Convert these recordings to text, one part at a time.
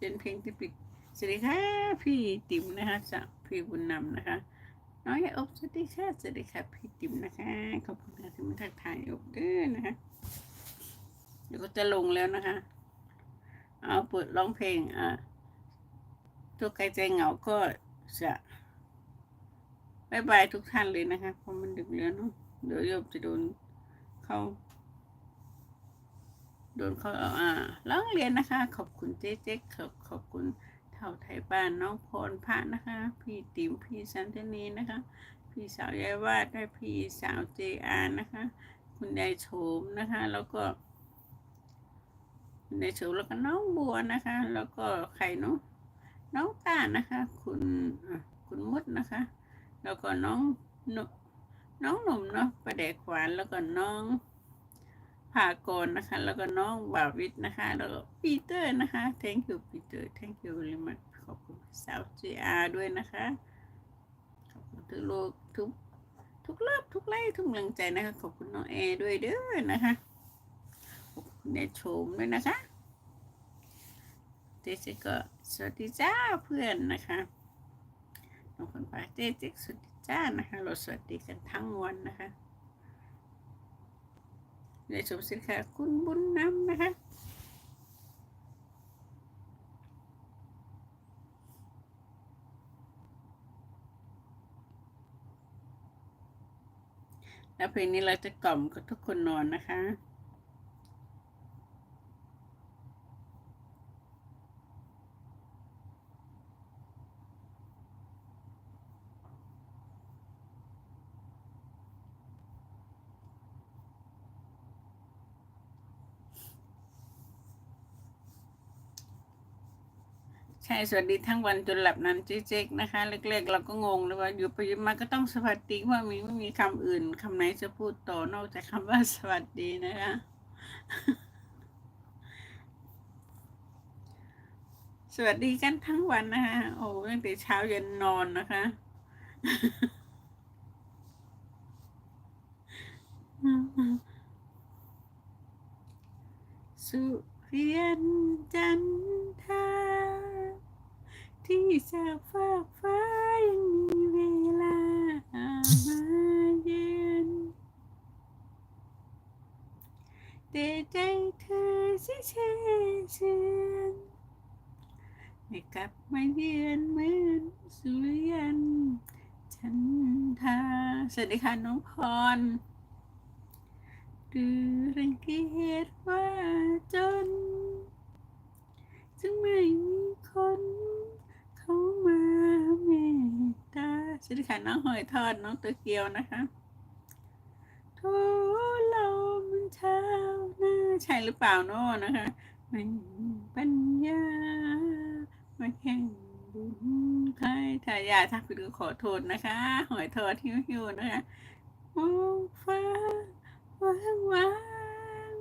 เป็นเพลงที่ปิดสวัสดีค่ะ พี่ติ๋มนะคะจากพี่บุญนำนะคะ น้อยอบสวัสดีค่ะสวัสดีค่ะพี่ติ๋มนะคะ ขอบคุณค่ะที่มาทักทายอบด้อนะคะ เดี๋ยวก็จะลงแล้วนะคะ เอาเปิดร้องเพลงอ่าตัวไกลใจเหงาก็จะบายบายทุกท่านเลยนะคะเพราะมันดึกแล้วเนาะเดี๋ยวโยมจะโดนเข้า โดนเขาเอาอ่าร้องเรียนนะคะ ขอบคุณเจ๊เจ๊ขอบขอบคุณเท่าไทยบ้านน้องพรพระนะคะ พี่ติ๋มพี่สันทนีนะคะ พี่สาวยายวาดและพี่สาวเจอานะคะ คุณยายโฉมนะคะ แล้วก็คุณยายโฉมแล้วก็น้องบัวนะคะ แล้วก็ใครเนาะน้องตานะคะ คุณคุณมดนะคะ แล้วก็น้องนุน้องหนุ่มเนาะประเดกหวานแล้วก็น้อง ภากรนะคะ แล้วก็น้องบาวิทนะคะ แล้วก็ปีเตอร์นะคะ thank you ปีเตอร์ thank you very much ขอบคุณสาวเจอาด้วยนะคะ ขอบคุณทุกโลกทุกทุกรอบทุกไลค์ทุกกำลังใจนะคะ ขอบคุณน้องแอร์ด้วยเด้อนะคะขอบคุณในชมด้วยนะคะเจเจก็สวัสดีจ้าเพื่อนนะคะน้องคนปาเจเจสวัสดีจ้านะคะ เราสวัสดีกันทั้งวันนะคะ ในชมสินค้าคุณบุญนำนะคะแล้วเพลงนี้เราจะกล่อมกับทุกคนนอนนะคะ ช่สวัสดีทั้งวันจนหลับนั้นเจ๊กๆนะคะเล็กๆ เราก็งงเลยว่าอยู่ไปยู่มาก็ต้องสวัสดีว่ามีไม่มีคำอื่นคำไหนจะพูดต่อนอกจากคำว่าสวัสดีนะคะสวัสดีกันทั้งวันนะคะโอ้ตั้งแต่เช้าเย็นนอนนะคะสุเรียนจันท ที่จากฟากฟ้ายังมีเวลามาเยือนแต่ใจเธอสิเชเชือนไม่กลับมาเยือนเหมือนสุริยันจันทาสวัสดีค่ะน้องพร หรือรังเกียจว่าจน จึงไม่มีคนเข้ามาเมตตาสวัสดี ค่ะน้องหอยทอดน้องตัวเกียวนะคะทเรามันเช้าหน้าใช่หรือเปล่าเนาะนะคะม่มีปัญญามาแข่งบุญใครถ้ายาทักผิดก็ขอโทษนะคะ หอยทอดหิวๆนะคะมองฟ้าว่าว่าง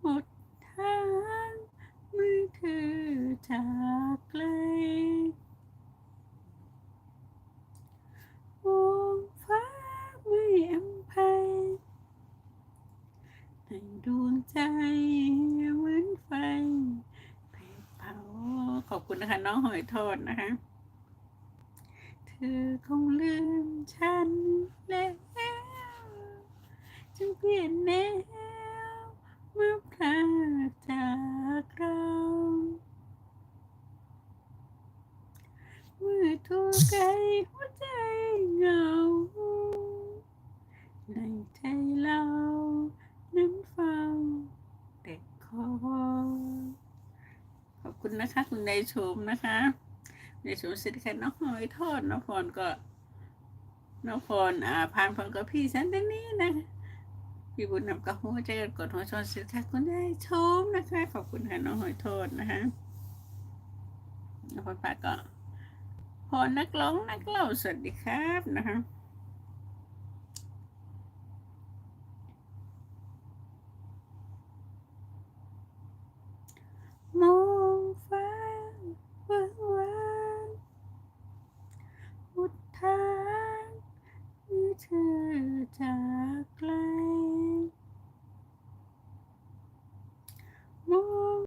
หมดทางมือเธอจากไกลมองฟ้าไม่อำภัยในดวงใจเหมือนไฟเผเผาข อบคุณนะคะ น้องหอยทอดนะคะ เธอคงลืมฉันแล้วจึงเปลี่ยนแนวเมื่อพลาดจากเราเมื่อถูกไกลหัวใจเหงาในใจเรานั้นเฝ้าแต่คอยขอบ คุณนะคะ คุณนายชมนะคะนายชมสิทธิ์ค่ะน้องหอยทอดน้องพรก็น้องพรอ่าพานพรกับพี่สันตนี้นะพี่บุญนำกระหัวใจกันกดหัวชนสิทธิ์ค่ะคุณได้ชมนะคะ ขอบคุณค่ะน้องหอยโทษนะคะน้องพรปากก็พอนักร้องนักเล่าสวัสดีครับนะคะ